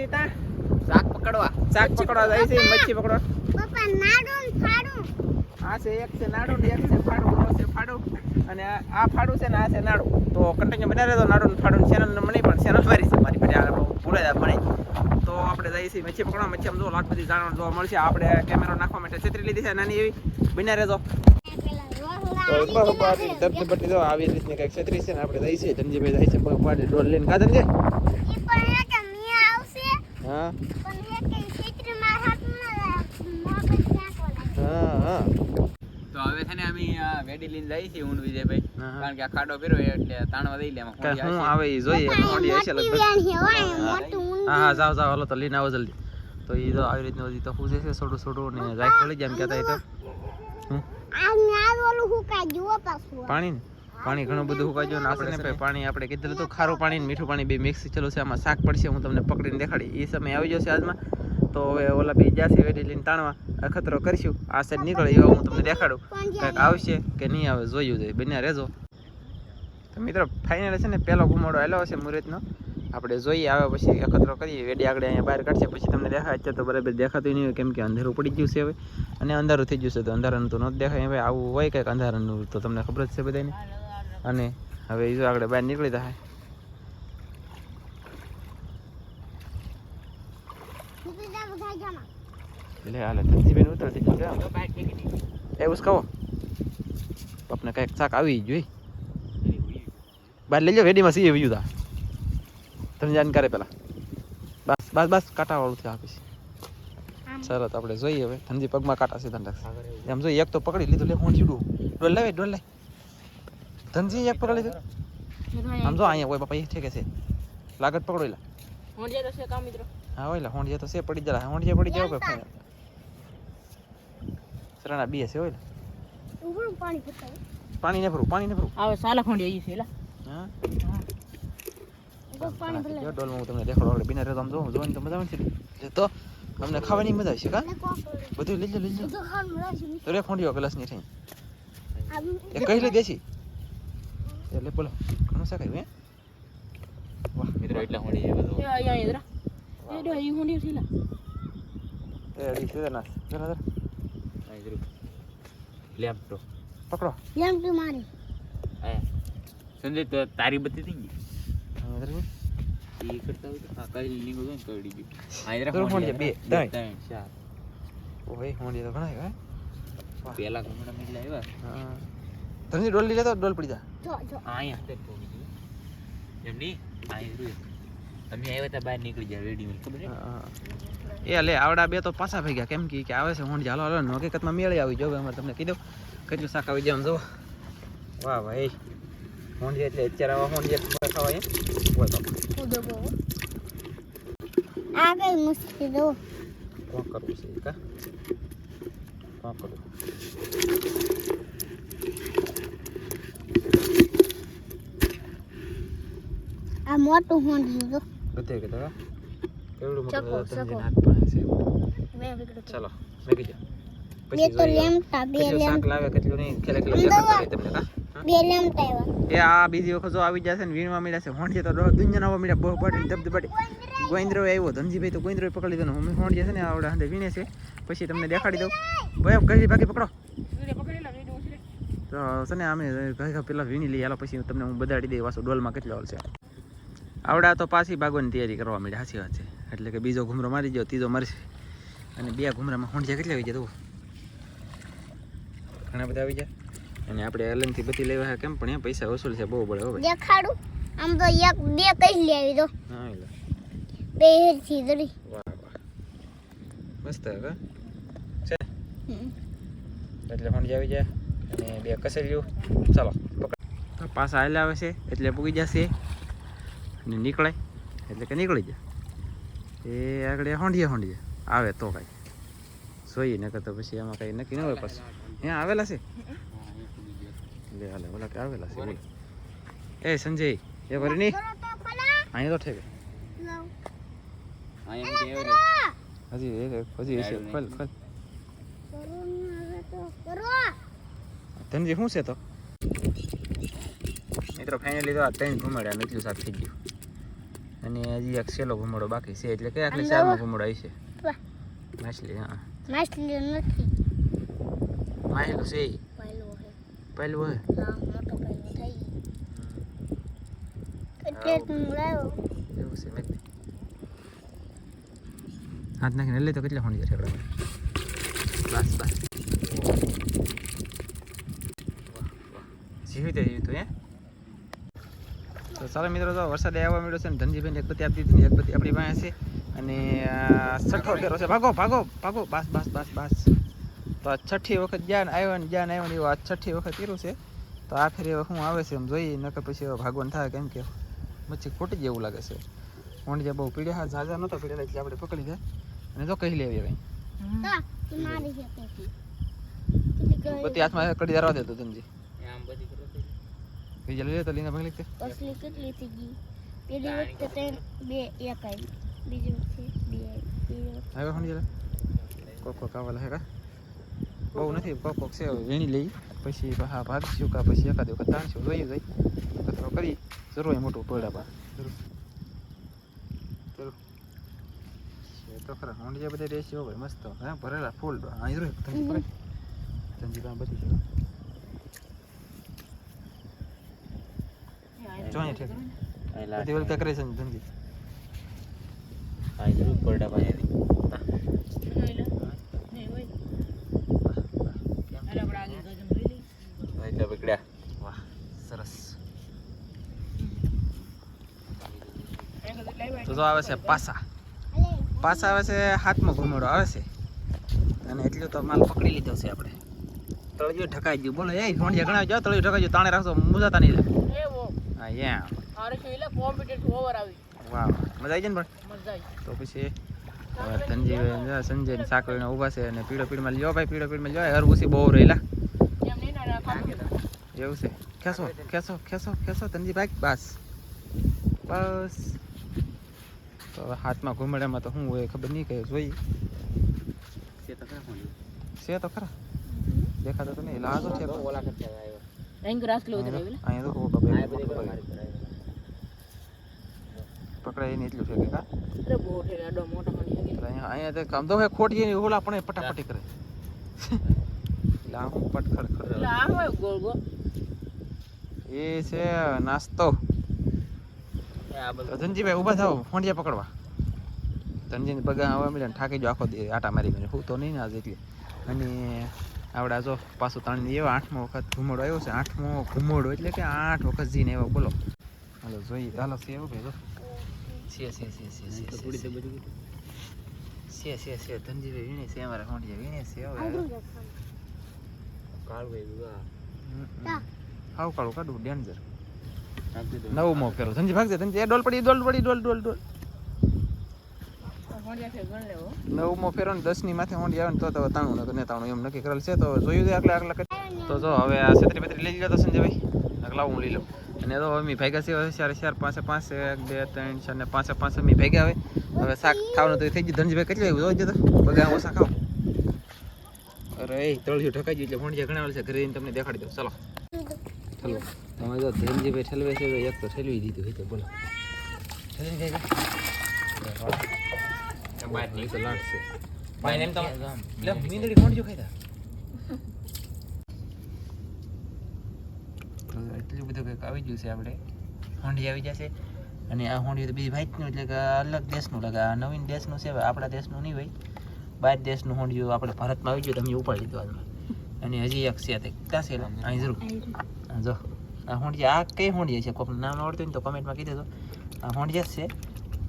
શાક પકડવા જાય છે મચ્છી પકડવા પપ્પા નાડું ને ફાડું આ છે એક છે નાડું ને એક છે ફાડું નો છે ફાડું અને આ આ ફાડું છે ને આ છે નાડું તો કન્ટિન્યુ બના રહેતો નાડું ને ફાડું ચેનલ ને મને પણ ચેનલ મારી છે મારી પાસે આ ભૂલે જાય મને તો આપણે જઈએ છીએ મચ્છી પકડવા મચ્છી આમ જો લાખ બધી જાણવા જોવા મળશે આપણે કેમેરો નાખવા માટે છત્રી લીધી છે નાની એવી બના રહેતો આવી રીતની કંઈક છત્રી છે ને આપણે જઈએ છીએ ધનજીભાઈ જાય છે ડોલ લઈને કાઢન છે ઈ પણ એક મિયા આવશે હા પણ એક ચિત્રમાં હાથમાં મગજ નાખવા લાગે હા હા તો હવે છે ને અમે વેડી લઈને જઈએ છીએ ઊંડ વિજયભાઈ કારણ કે આ ખાડો ફેરવો એટલે તાણવા દઈ લે એમાં હું આવે જોઈએ મોડી હશે લગભગ. હા. હા. હા જાઓ જાઓ હાલો તો લઈને આવો જલ્દી. તો એ તો આવી રીતનું હજી તો પૂછે છે છોડું છોડું ને જેમ કહેતા તો. પાણી ને પાણી ઘણું બધું ગયું ને આપણે છે પાણી આપણે કીધેલું તો ખારું પાણી મીઠું પાણી, બે મિક્સ ચલો છે, આમાં શાક પડશે હું તમને પકડીને દેખાડી. એ સમય આવી જશે આજમાં. તો હવે ઓલા બી જાસી વેડી લઈને તાણવા અખતરો કરીશું. આ સાઈડ નીકળે એવા હું તમને દેખાડું. કંઈક આવશે કે નહીં આવે, જોયું જોઈએ બન્યા રહેજો. તો મિત્રો ફાઇનલ છે ને પહેલો ઘુમાડો આવેલો હશે મુહૂર્તનો આપણે જોઈએ, આવે પછી અખતરો કરીએ. વેડી આગળ અહીંયા બહાર કાઢશે, પછી તમને દેખાય. અત્યારે તો બરાબર દેખાતું નહીં કેમ કે અંધારું પડી ગયું છે હવે. અને અંધારું થઈ ગયું છે, તો અંધારાનું તો ન દેખાય. હવે આવું હોય કંઈક અંધારાનું, તો તમને ખબર જ છે બધાને. અને હવે એ જો આગળ બહાર નીકળી જાય એટલે હાલે ધનજીભાઈ ઉતરતી. એ ઉસકાવો આપને કંઈક શાક આવી જોઈ બહાર લઈ જાઓ રેડીમાં સીએ વયું તા. તમને જાણકારે પેલા. બસ બસ બસ કાંટાવાળું થયું આપીશ. સરસ આપણે જોઈએ હવે. ધનજી પગમાં કાંટા સીધા એમ જોઈએ એક તો પકડી લીધું લે હું ચીડું ડોલ લાવે ડોલ લાય ધનજી એક પકડી લીધું. આમ જો અહીંયા હોય બાપા એ ઠેકે છે. લાગત પકડો એલા હા હોય લા હોંડિયા તો છે પડી જરા. હોંડિયા પડી જાવ કે સરાના બી છે ઓય લા. ઊભું પાણી હોય. પાણી ને ભરું પાણી ને ભરું. આવે સાલા ખોંડી આવી છે એલા હા? ઊભું પાણી ભલે. જો ડોલમાં હું તમને દેખાડો આપણે બિના રહેતો આમ જોઉં જોઈને તો મજા આવે છે. તો અમને ખાવાની મજા આવશે કા? બધું લઈ લો લઈ લો બધું ખાવાનું મળે છે. તો રે ફોંડીઓ ગ્લાસની થઈ એ કહી લે દેશી? એટલે બોલો. ઘણું શકાય હે? વાહ મિત્રો એટલા હોડી છે બધું. એ અહીંયા જરા. એ ડો ઈ ખોંડી છે એલા એ અડી છે. ના જરા. જરા અહીં જરૂર. લેપટો પકડો. એમ તું મારી. આયા સંજય તો તારી બત્તી થઈ ગઈ? હા, જરા એ કરતા હોય તો હા કઈ લીંગો તો કરડી ગયું આ જરા જરૂર હોડી હોડી, બે, ત્રણ. ચાર. ઓય હોંડી તો ઘણા હે. પેલા કમરા માં આવ્યા. હા. ધનજી ડોલ લઈ લેતો ડોલ પડી જા જો. જો અહીંયા તે તો પહોંચી ગયું. એમ નહીં અહીં રહ્યું. અમે આવ્યા હતા બહાર નીકળી જાય રેડી ખબર હા. એ લે આવડા બે તો પાછા ભેગા કેમ કે કે આવે છે હોંડી હાલો હાલો ને હકીકતમાં મેળે આવી જો અમે તમને કીધું. કેટલું શાક આવી જાય આમ જો વાહ ભાઈ. હોંડી એટલે અત્યારે આવા હોંડી ખાવા એમ કૂદો આ કઈ મુશ્કેલ કોણ કરવું છે કા કોણ કરવું? મોટું હોન જો. બધે કે તો કેવડું મોટું તમને છે? મે પકડ્યું. ચાલો મેકી જા બે તો લેમટા બે કેટલું શાક લાવે કેટલું નહીં? ખેલે ખેલે તમને કા બે લેમટા આવ્યા. એ આ બીજી વખત જો આવી જશે ને વીણવા મળ્યા છે હોંડિયા તો દો- દુનિયા નવા મળ્યા બહુ પાટી ધબધબાટી ગોવિંદ્રો આવ્યો ધનજીભાઈ તો ગોવિંદ્રો પકડી લીધો ને મમ્મી હોંડિયા છે ને આવડે હાથે વીણે છે. પછી તમને દેખાડી દઉં. ભાઈ કઈ બાકી પકડો. તો છે ને અમે કઈ પેલા વીણી લઈએ આલો પછી તમને હું બધાડી દઈ વાસો ડોલમાં કેટલો હાલ છે. આવડા તો પાછી ભાગવાની તૈયારી કરવા માંડી સાચી વાત છે. એટલે કે બીજો ઘુમરો મારી ગયો ત્રીજો મરશે. અને બે ઘૂમરામાં હોંડિયા કેટલી આવી જાય તો ઘણા બધા આવી જાય અને આપણે અલંગથી બધી લેવા કેમ પણ એ પૈસા વસૂલ છે બહુ પડે હો ભાઈ. દેખાડું. આમ તો એક બે કઈ લેવી તો. હા એટલે બે હેરથી દરી વાહ વાહ. મસ્ત હવે છે? એટલે હોંડી આવી જાય અને બે કસેલ્યું ચાલો પકડ. પાછા હાલ્યા આવે છે એટલે પૂગી જશે. અને નીકળે, એટલે કે નીકળી જાય. એ આગળ હોંડીએ હોંડીએ આવે તો કાંઈ. જોઈએ ન તો પછી એમાં કંઈ નક્કી ન હોય પાછું. અહીંયા આવેલા છે? લે, હાલે, ઓલા કે આવેલા છે એ, સંજય, એ ભરી નહીં અહીંયા તો ઠેકે. ને. હજી એક- હજી હશે. ખોલ ખોલ. ને ધનજી, શું છે તો? મિત્રો ફાઇનલી તો આ ત્રણ ઘુમાડ્યા ને એટલું શાક થઈ ગયું. અને હજી એક સેલો ઘુમાડો બાકી છે એટલે કયા આખલી ચારનો ઘુમાડો આવી. છે. માછલી હા. માછલી નથી. માછલું છે. પહેલું હે. હાથ નાખીને લઈ તો કેટલા હોણી જશે આપણે બસ બસ. જીવી તો જીવી તો હે? તો ચાલો મિત્રો તો વરસાદ આવવા મળ્યો છે ને ધનજીભાઈને એક બધી આપી દીધી એક બધી આપણી પાસે છે. અને આ છઠ્ઠો ફેરો છે. ભાગો ભાગો ભાગો. બસ બસ બસ બસ. તો આ છઠ્ઠી વખત જ્ઞાન આવ્યો ને જ્ઞાન આવ્યો ને એવું આ છઠ્ઠી વખત કર્યું છે. તો આ ફેરી શું આવે છે એમ જોઈએ નકર પછી ભાગવાન થાય કેમ કે મચ્છી ખોટી જેવું લાગે છે. જે બહુ પીડ્યા હા ઝાઝા નહોતા પીડેલા એટલે આપણે પકડી દે અને જો કહી લેવી ભાઈ તા બધી હાથમાં કડી ધરવા દેતો ધનજી. આમ બધી કરો તો બીજા લઈ લે તો લીના ભાગ લીધે અસલી કેટલી થઈ ગઈ પેલી વખતે ત્રણ બે એક આવી બીજી વખતે બે આવી હવે શું જરા કોક કોક આવેલા હે કા બહુ નથી કોક કોક છે વીણી લઈ પછી હા ભાગશું કા પછી એકાદ વખત તાણશું જોઈએ જઈ કચરો કરી જરૂર હોય મોટું ટોયડા પા જરૂર તો ખરા ઊંડિયા બધા રેસી હોય મસ્ત હા ભરેલા ફૂલ અહીં રહ્યું ધનજી પાસે બધી છે જો ઠેક. બધી વખતે કરે છે ને ધનજી જરૂર પડ્યા પાસેથી એટલે પકડ્યા વાહ સરસ. તો જો આવે છે પાસા. પાસા આવે છે હાથમાં ઘુમેડો આવે છે. અને એટલું તો માલ પકડી લીધો છે આપણે. તળિયું ઢકાઈ ગયું. બોલો એ ફોન જે ગણાવી જાઓ તળિયું ઢકાઈ ગયું. તાણે રાખશો મુજાતા નહીં વાહ મજા આવી તો પછી ધનજીભાઈ સંજય ને સાકરીને ઊભા છે અને પીળો પીળમાં લ્યો ભાઈ પીળો પીળમાં લ્યો હર ઉસી બહુ રહેલા એવું છે. ખેંચો ખેસો ખેંચો ખેંચો ધનજીભાઈ બસ. બસ. તો હાથમાં ઘુમડામાં તો શું હોય ખબર નહીં કઈ જોઈ છે તો ખરા ફોન તો ખરા. દેખાતો તો નહીં લાગો છે ઓલા કરતા આવ્યો. કરો મારી પર આવ્યો. પકડાય નહીં એટલું ફેંકે કા અહીંયા તો કામ તો હવે ખોટ જઈને ઓલા પણ પટાપટી કરે એટલે આ હું પટખડ ખડ એ છે નાસ્તો ધનજીભાઈ ઊભા થાવ ફોંડિયા પકડવા. ધનજીને આવવા મળ્યા ઠાકી જો આખો દે આટા મારી મને હું તો નહીં ને આજ એટલે. અને આવડા જો પાછું ત્રણ એવા આઠમો વખત ઘુમડો આવ્યો છે આઠમો ઘુમડો એટલે કે આઠ વખત જીને એવો બોલો. હાલો જોઈએ હાલો છે એવું ભાઈ છે છે છે છે છે છે છે. ધનજીભાઈ વીણે છે અમારા ફોંડિયા વીણે છે હવે કાળું હાવ કાઢું ડેન્જર. નવું મો ફેરો. ધનજી ભાગજે ધનજી એ ડોલ પડી ડોલ પડી ડોલ ડોલ ડોલ. નવ મો ફેરો ને દસની માથે હોંડી આવે ને તો તો તાણું નકર ને તાણું એમ નક્કી કરેલ છે. તો જોયું છે આટલા આટલા. તો જો, હવે આ છત્રી પત્રી લઈ લીધા તો સંજયભાઈ. આગલા હું લઈ લઉં. અને તો હવે મી ભેગા છે ચાર ચાર, પાંચે પાંચ, એક, બે, ત્રણ, ચાર ને પાંચે પાંચ મી ભેગા આવે હવે શાક ખાવાનું તો થઈ ગયું. ધનજીભાઈ કેટલી આવ્યું જોઈ જતો બગા ઓછા ખાવ. અરે, એ તળિયું ઢકાઈ ગયું એટલે ભોંડિયા ઘણા છે. ઘરે તમને દેખાડી દઉં. ચલો. ચલો. તમે જો ધનજીભાઈ ઠલવે છે, તો એક તો ઠેલવી દીધું હોય તો બોલો. ઠલવી બહાર નીકળી આવી ગયું અલગ દેશનું લાગે નવીન દેશનું છે આપણા દેશનું નહીં હોય બહાર દેશનું હોંડિયું આપણે ભારતમાં આવી ગયું તમે ઉપાડી લીધું હાલમાં અને હજી એક છે ક્યાં અહીં જરૂર જો આ હોંડિયા આ કઈ હોંડિયા છે કોઈક નામ આવડતું હોય ને તો કમેન્ટમાં કીધું તો આ હોંડિયા છે.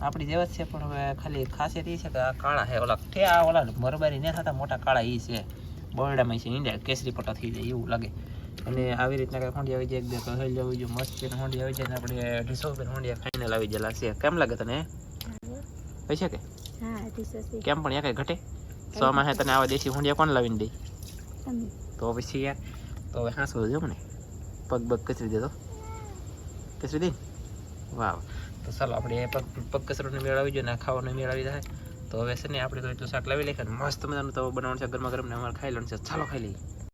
આપણી જેવા છે પણ હવે ખાલી ખાસિયત એ છે કે આ કાળા છે. ઓલા આ ઓલા મરબારી ને થતા મોટા કાળા એ છે. બરડામાં છે ઈંડા કેસરી પટ્ટા થઈ જાય એવું લાગે. અને આવી રીતના કાંઈ હોંડી આવી જાય એક બે કહેલ આવી જાય મસ્ત છે હોંડી આવી જાય ને આપણે ઢીસો રૂપિયા હોંડિયા ફાઇનલ આવી જાય લાગશે કેમ લાગે તને? હોય છે કે? કેમ પણ કઈ ઘટે? સો માં હે તને આવા દેશી હોંડિયા કોણ લાવીને દે? તો પછી યાર તો હવે હાંસવું જો મને પગ પગ કચરી દેતો કચરી દે વાહ. તો ચાલો આપણે પગ પગ કચરોને મેળ આવી ગયો ને ખાવાનું ખાવાનો મેળ તો હવે છે ને આપણે તો એટલું શાક લાવી લઈએ મસ્ત મજાનું તો બનાવવાનું છે. ગરમા ગરમ ને અમારે ખાઈ લેવાનું છે. ચાલો ખાઈ લઈએ.